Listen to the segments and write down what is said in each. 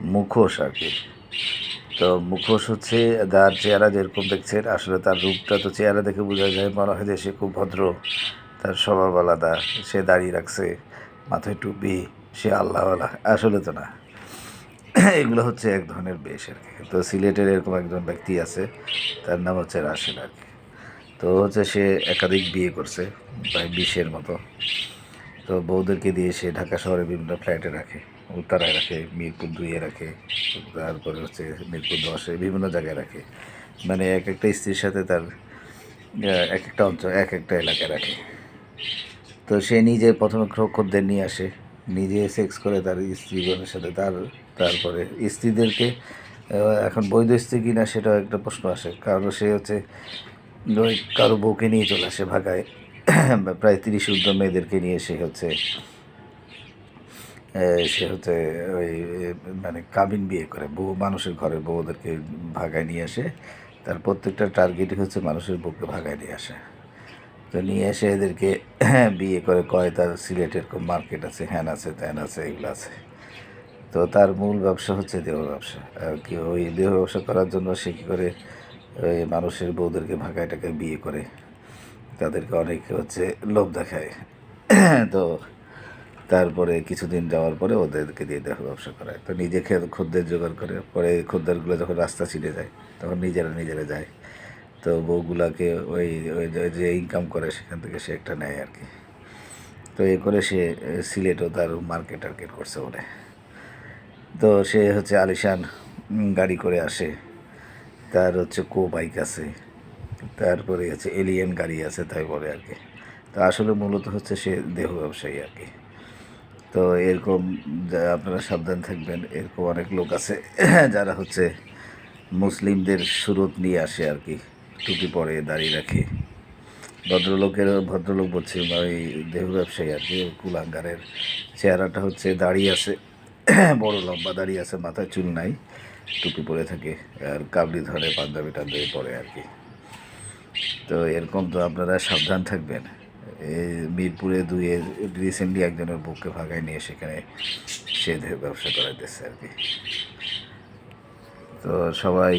মুখোশ আর কি। তো মুখোশ হচ্ছে তার চেহারা যেরকম দেখছেন, আসলে তার রূপটা তো চেহারা দেখে বোঝা যায়। মনে হয় যে সে খুব ভদ্র। তার স্বভাব আলাদা। সে দাঁড়িয়ে রাখছে, মাথায় টুপি। সে আল্লাহওয়ালা। আসলে তো না। এগুলো হচ্ছে এক ধরনের বেশ আর কি। তো সিলেটের এরকম একজন ব্যক্তি আছে, তার নাম হচ্ছে রাশেদ আর কি। তো হচ্ছে সে একাধিক বিয়ে করছে, প্রায় বিশের মতো। তো বউদেরকে দিয়ে সে ঢাকা শহরে বিভিন্ন ফ্ল্যাটে রাখে। উত্তরায় রাখে, মিরপুর দুইয়ে রাখে, তারপরে হচ্ছে মিরপুর দশে বিভিন্ন জায়গায় রাখে। মানে এক একটা স্ত্রীর সাথে তার এক একটা অঞ্চল, এক একটা এলাকায় রাখে। তো সে নিজে প্রথমে খদ্দের নিয়ে আসে, নিজে সেক্স করে তার স্ত্রীগণের সাথে। তার, তারপরে স্ত্রীদেরকে এখন বৈধ স্ত্রী কিনা সেটাও একটা প্রশ্ন আসে। কারণ সে হচ্ছে, ওই কারও বউকে নিয়ে চলে আসে ভাগায়। প্রায় তিরিশ ঊর্ধ্ব মেয়েদেরকে নিয়ে সে হচ্ছে সে হচ্ছে ওই মানে কাবিন বিয়ে করে। বহু মানুষের ঘরের বউদেরকে ভাগায় নিয়ে আসে। তার প্রত্যেকটা টার্গেটই হচ্ছে মানুষের বউকে ভাগায় নিয়ে আসে। তো নিয়ে এসে এদেরকে বিয়ে করে, কয় তার সিলেটের খুব মার্কেট আছে, হ্যান আছে, ত্যান আছে, এগুলো আছে। তো তার মূল ব্যবসা হচ্ছে দেহ ব্যবসা। আর কি, ওই দেহ ব্যবসা করার জন্য সে কী করে, ওই মানুষের বউদেরকে ভাগায় টাকায় বিয়ে করে। তাদেরকে অনেক হচ্ছে লোভ দেখায়। তো তারপরে কিছুদিন যাওয়ার পরে ওদেরকে দিয়ে দেহ ব্যবসা করায়। তো নিজে খদ্দের জোগাড় করে, পরে খদ্দেরগুলো যখন রাস্তা ছিঁড়ে যায়, তখন নিজেরা নিজেরা যায়। তো বউগুলাকে ওই ওই যে- ইনকাম করে, সেখান থেকে সে একটা নেয় আর কি। তো এ করে সে সিলেটও তার মার্কেট টার্গেট করছে বলে। তো সে হচ্ছে আলিশান গাড়ি করে আসে। তার হচ্ছে কো বাইক আছে। তারপরে হচ্ছে এলিয়েন গাড়ি আছে, তাই বলে আর কি। তো আসলে মূলত হচ্ছে সে দেহ ব্যবসায়ী আর কি। তো এরকম আপনারা সাবধান থাকবেন, এরকম অনেক লোক আছে, যারা হচ্ছে মুসলিমদের সুরত নিয়ে আসে আর কি, টুপি পরে দাড়ি রাখে। ভদ্রলোকের, ভদ্রলোক বলছে, ওই দেহ ব্যবসায়ী আর কি কুলাঙ্গারের চেহারাটা হচ্ছে দাড়ি আছে, বড় লম্বা দাড়ি আছে, মাথায় চুল নাই, টুপি পরে থাকে, আর কাবলি ধরে পাঞ্জাবি টাঞ্জাবি পরে আর কি। তো এরকম তো আপনারা সাবধান থাকবেন। মিরপুরে দুয়ে রিসেন্টলি একজনের বুককে ভাগায় নিয়ে সেখানে সে ব্যবসা করাইতেছে আর কি। তো সবাই,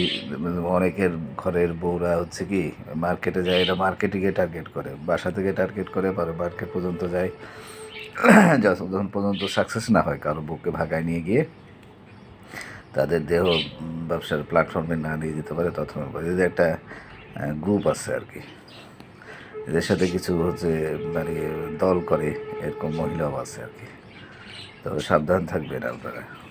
অনেকের ঘরের বউরা হচ্ছে কি মার্কেটে যায় এটা মার্কেটিংয়ে টার্গেট করে। বাসা থেকে টার্গেট করে পরে মার্কেট পর্যন্ত যায়। যতক্ষণ পর্যন্ত সাকসেস না হয়, কারও বুককে ভাগায় নিয়ে গিয়ে তাদের দেহ ব্যবসার প্ল্যাটফর্মে না নিয়ে যেতে পারে ততক্ষণ পর্যন্ত। একটা গ্রুপ আছে আর কি। এদের সাথে কিছু হচ্ছে মানে দল করে, এরকম মহিলাও আছে আর কি। তবে সাবধান থাকবেন আপনারা।